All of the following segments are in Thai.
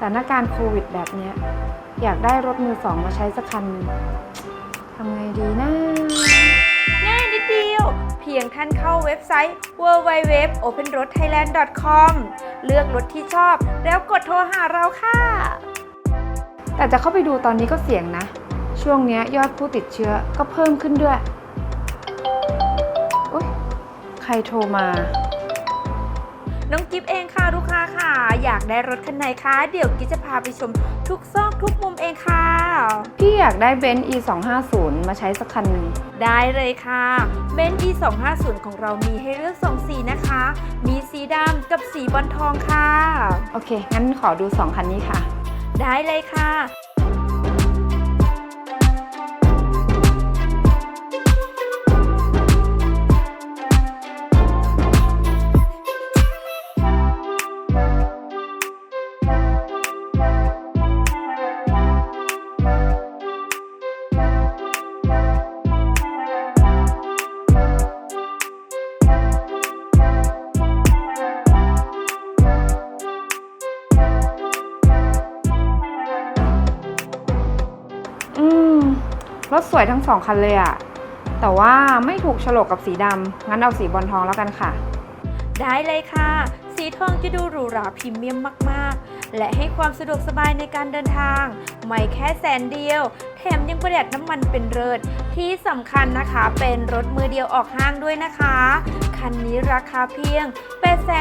ถานการณ์โควิดแบบเนี้ยอยากได้รถมือสองมาใช้สักคันหนึ่งทำไงดีนะง่ายนิดเดียว เพียงท่านเข้าเว็บไซต์ www.openroadthailand.com เลือกรถที่ชอบแล้วกดโทรหาเราค่ะ แต่จะเข้าไปดูตอนนี้ก็เสี่ยงนะ ช่วงเนี้ยยอดผู้ติดเชื้อก็เพิ่มขึ้นด้วยโอ๊ยใครโทรมา น้องกิฟเองค่ะลูกค้าค่ะ อยากได้รถคันไหนคะ เดี๋ยวกิฟจะพาไปชมทุกซอกทุกมุมเองค่ะ พี่อยากได้เบนซ์ e 2 5 0มาใช้สักคันหนึ่ง ได้เลยค่ะ เบนซ์ E 2 5 0ของเรามีให้เลือกสองสีนะคะ มีสีดำกับสีบอลทองค่ะ โอเค งั้นขอดู 2 คันนี้ค่ะ ได้เลยค่ะ รถสวยทั้งสองคันเลยอะแต่ว่าไม่ถูกโฉลกกับสีดำงั้นเอาสีบอลทองแล้วกันค่ะ ได้เลยค่ะ สีทองจะดูหรูหราพรีเมียมมากๆ และให้ความสะดวกสบายในการเดินทาง ไม่แค่แสนเดียว แถมยังประหยัดน้ำมันเป็นเลิศที่สำคัญนะคะ เป็นรถมือเดียวออกห้างด้วยนะคะ คันนี้ราคาเพียง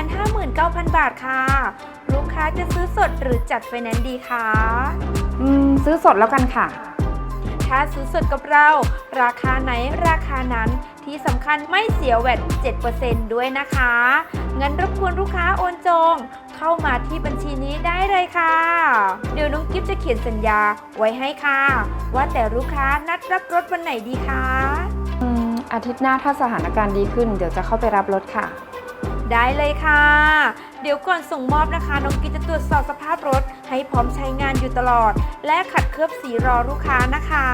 859,000 บาทค่ะ ลูกค้าจะซื้อสดหรือจัดไฟแนนซ์ดีคะอืมซื้อสดแล้วกันค่ะ ถ้าซื้อสดกับเรา ราคาไหนราคานั้นที่สำคัญไม่เสียแวด7%ด้วยนะคะเงั้นรบกวนลูกค้าโอนจองเข้ามาที่บัญชีนี้ได้เลยค่ะ เดี๋ยวน้องกิฟจะเขียนสัญญาไว้ให้ค่ะ ว่าแต่ลูกค้านัดรับรถวันไหนดีคะอืมอาทิตย์หน้าถ้าสถานการณ์ดีขึ้น เดี๋ยวจะเข้าไปรับรถค่ะ ได้เลยค่ะ เดี๋ยวก่อนส่งมอบนะคะ น้องกิจะตรวจสอบสภาพรถ ให้พร้อมใช้งานอยู่ตลอด และขัดเคลือบสีรอลูกค้านะคะ